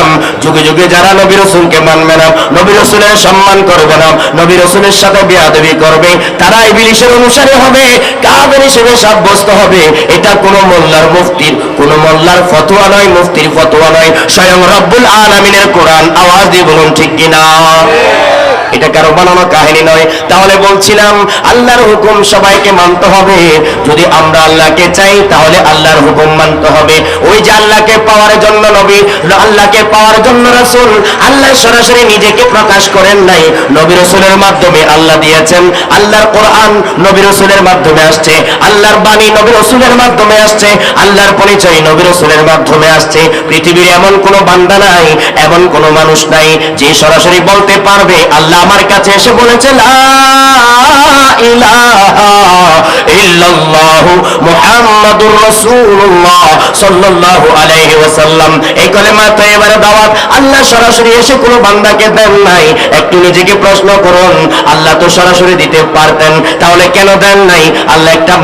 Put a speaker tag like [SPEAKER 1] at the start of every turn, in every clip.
[SPEAKER 1] বলছিলাম যুগে যুগে যারা নবী রসুলকে মানবে না নবী রসুলের সম্মান করবে না নবী রসুলের সাথে বেয়াদবি করবে, তারা ইবলিশের অনুসারে হবে কাবের হিসেবে সাব্যস্ত হবে। এটা কোন মোল্লার মুফতির, কোন মোল্লার ফতোয়া নয়, মুফতির ফতোয়া নয়। স্বয়ং রব্বুল আলামিনের কোরআন আওয়াজ দিয়ে বলুন ঠিক কিনা? এটা কারও বানানো কাহিনী নয়। তাহলে বলছিলাম, আল্লাহর হুকুম সবাইকে মানতে হবে। যদি আমরা আল্লাহকে চাই, তাহলে আল্লাহর হুকুম মানতে হবে। ওই যে আল্লাহকে পাওয়ার জন্য নবী, আল্লাহকে পাওয়ার জন্য রাসূল, আল্লাহ সরাসরি নিজেকে প্রকাশ করেন নাই। নবী রাসূলের মাধ্যমে আল্লাহ দিয়েছেন, আল্লাহর কোরআন নবী রাসূলের মাধ্যমে আসছে, আল্লাহর বাণী নবী রাসূলের মাধ্যমে আসছে, আল্লাহর পরিচয় নবী রাসূলের মাধ্যমে আসছে। পৃথিবীর এমন কোন বান্দা নাই, এমন কোন মানুষ নাই, যে সরাসরি বলতে পারবে, আল্লাহ আমার কাছে এসে বলেছে লা ইলাহা ইল্লাল্লাহু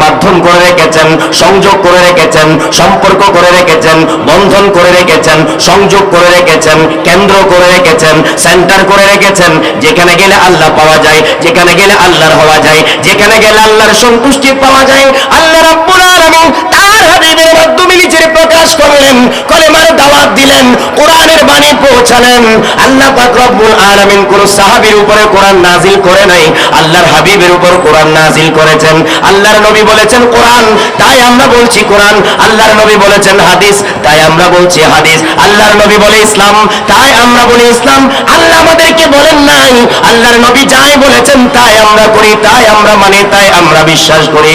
[SPEAKER 1] মাধ্যম করে রেখেছেন, সংযোগ করে রেখেছেন, সম্পর্ক করে রেখেছেন, বন্ধন করে রেখেছেন, সংযোগ করে রেখেছেন, কেন্দ্র করে রেখেছেন, সেন্টার করে রেখেছেন। যেখানে গেলে আল্লাহ পাওয়া যায়, যেখানে গেলে আল্লাহর হওয়া যায়, যেখানে গেলে আল্লাহর সন্তুষ্টি পাওয়া যায়, আল্লাহ রাব্বুল আলামিন তার হাবিবের মাধ্যমে নিজের প্রকাশ করলেন, কলেমার দাওয়াত দিলেন, কোরআনের বাণী পৌঁছালেন। আল্লাহ রব্বুল আলামিন কোন সাহাবীর উপরে কোরআন নাজিল করে নাই, আল্লাহর হাবিবের উপর কোরআন নাজিল করেছেন। আল্লাহর নবী বলেছেন, কোরআন, তাই আমরা বলছি কোরআন। আল্লাহর নবী বলেছেন, হাদিস, তাই আমরা বলছি হাদিস। আল্লাহর নবী বলে, ইসলাম, তাই আমরা বলি ইসলাম। আল্লাহ আমাদেরকে বলেন নাই, আল্লাহর নবী যাই বলেছেন, তাই আমরা করি, তাই আমরা মানি, তাই আমরা বিশ্বাস করি।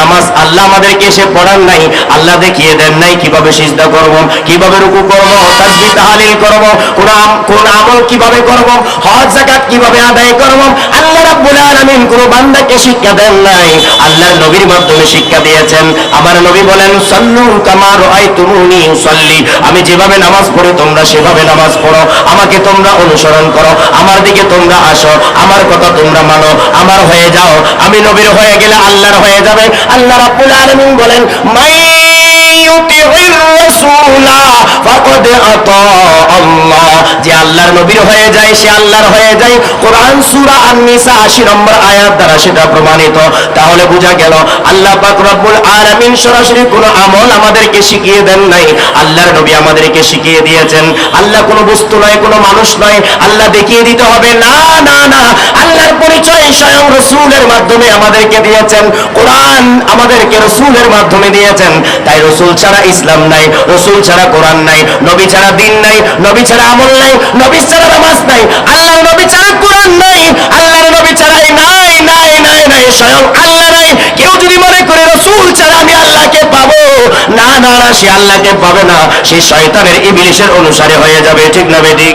[SPEAKER 1] নামাজ আল্লাহ আমাদেরকে এসে পড়ান নাই আল্লাহ দেখিয়ে দেন নাই, কীভাবে সিজদা করব, কীভাবে রুকু করব তাসবিহ তাহলিল করব, কোন কোন আমল কীভাবে করব, হজ, যাকাত কীভাবে আদায় করব, আল্লাহ রাব্বুল আলামিন কোন বান্দাকে শিক্ষা দেন নাই। আল্লাহর নবীর মাধ্যমে শিক্ষা দিয়েছেন। আমার নবী বলেন, সাল্লু কামা রাআইতুমুনি উসাল্লি। আমি যেভাবে নামাজ পড়ি, তোমরা সেভাবে নামাজ পড়ো। আমাকে তোমরা অনুসরণ করো। আমার দিকে তোমরা আসো। আমার কথা তোমরা মানো। আমার হয়ে যাও। আমি নবীর হয়ে গেলে আল্লাহর হয়ে যাবে। আল্লাহ রাব্বুল আলামিন বলেন মাই ইউতিউর রাসূলা ফাকাদ আতা আল্লাহ যে আল্লাহর নবীর হয়ে যায়, সে আল্লাহর হয়ে যায়। কোরআন সূরা আন-নিসা 80 নম্বর আয়াত দ্বারা সেটা প্রমাণিত। তাহলে বোঝা গেল, আল্লাহ পাক রব্বুল আলামিন সরাসরি কোনো আমল আমাদেরকে শিখিয়ে দেন নাই। আল্লাহর নবী আমাদেরকে শিখিয়ে দিয়েছেন। আল্লাহ কোনো বস্তু নয়, কোনো মানুষ নয়। আল্লাহ দেখিয়ে দিতে হবে, না না না। আল্লাহর পরিচয় স্বয়ং রসুলের মাধ্যমে আমাদেরকে দিয়েছেন। কোরআন আমাদেরকে রসুলের মাধ্যমে দিয়েছেন। তাই রসুল ছাড়া ইসলাম নাই, রসুল ছাড়া কোরআন নাই, নবী ছাড়া দিন নাই, নবী ছাড়া আমল নাই, নবী ছাড়া নামাজ নাই, আল্লাহর নবী ছাড়া কোরআন নাই, আল্লাহর নবী ছাড়াই নাই নাই নাই নাই, স্বয়ং আল্লাহ নাই। কেউ যদি মনে করে রসুল ছাড়া আমি আল্লাহকে পাবো, না না সে আল্লাহকে পাবে না, সে শয়তানের ইংলিশের অনুসারে হয়ে যাবে, ঠিক না বেদিক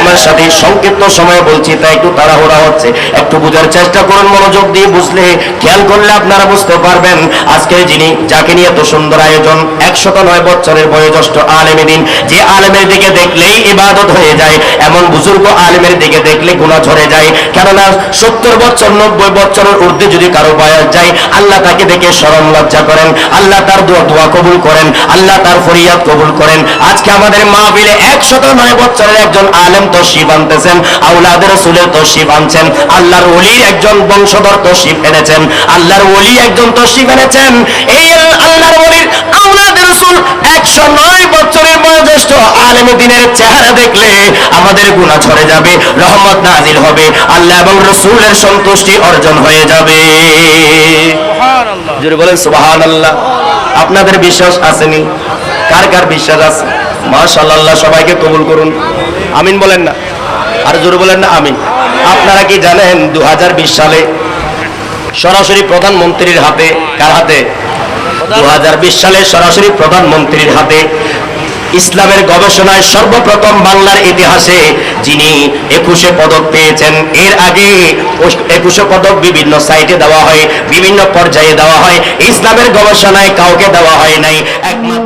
[SPEAKER 1] আমার সাথে সংক্ষিপ্ত সময় বলছি, তাই একটু তাড়াহুড়া হচ্ছে। একটু বোঝার চেষ্টা করুন, মনোযোগ দিয়ে বুঝলে খেয়াল করলে আপনারা বুঝতে পারবেন। আজকে যিনি, যাকে নিয়ে এত সুন্দর আয়োজন, একশত নয় বছরের বয়োজ্যেষ্ঠ আলেমে দিন যে আলেমের দিকে দেখলেই ইবাদত হয়ে যায়, এমন বুজুর্গ আলেমের দিকে দেখলে গুণা ঝরে যায়। কেননা সত্তর বছর নব্বই বছরের ঊর্ধ্বে যদি কারও বয়স যায়, আল্লাহ তাকে দেখে স্মরণ লজ্জা করেন, আল্লাহ তার দোয়া কবুল করেন, আল্লাহ তার ফরিয়াদ কবুল করেন। আজকে আমাদের মা মাহফিলে একশত নয় বছরের একজন আলেম তশরিফ আনতেছেন আউলাদের রসুলের তশরিফ আনছেন আল্লাহর ওলির একজন বংশধর তশরিফ এনেছেন আল্লাহর ওলি একজন তশরিফ এনেছেন এই আল্লাহর ওলির আউলাদের রসুল একশো নয় বছরের বয়োজ্যেষ্ঠ আলেম দিনের চেহারা দেখলে আমাদের গুণা ঝরে যাবে রহমত নাজিল হবে আল্লাহ এবং রসুলের সন্তুষ্টি অর্জন হয়ে যাবে। বলেন সুবাহান আল্লাহ আপনাদের বিশ্বাস আসেনি? কার কার বিশ্বাস আছে? মাশাআল্লাহ, সবাইকে কবুল করুন। আমিন বলেন না। আর জোরে বলেন না, আমিন। আপনারা কি জানেন দু সালে সরাসরি প্রধানমন্ত্রীর হাতে, কার হাতে? দু সালে সরাসরি প্রধানমন্ত্রীর হাতে ইসলামের গবেষণায় সর্বপ্রথম বাংলার ইতিহাসে যিনি একুশে পদক পেয়েছেন, এর আগে একুশে পদক বিভিন্ন সাইটে দেওয়া হয়, বিভিন্ন পর্যায়ে দেওয়া হয়। ইসলামের গবেষণায় কাউকে দেওয়া হয় নাই, একমাত্র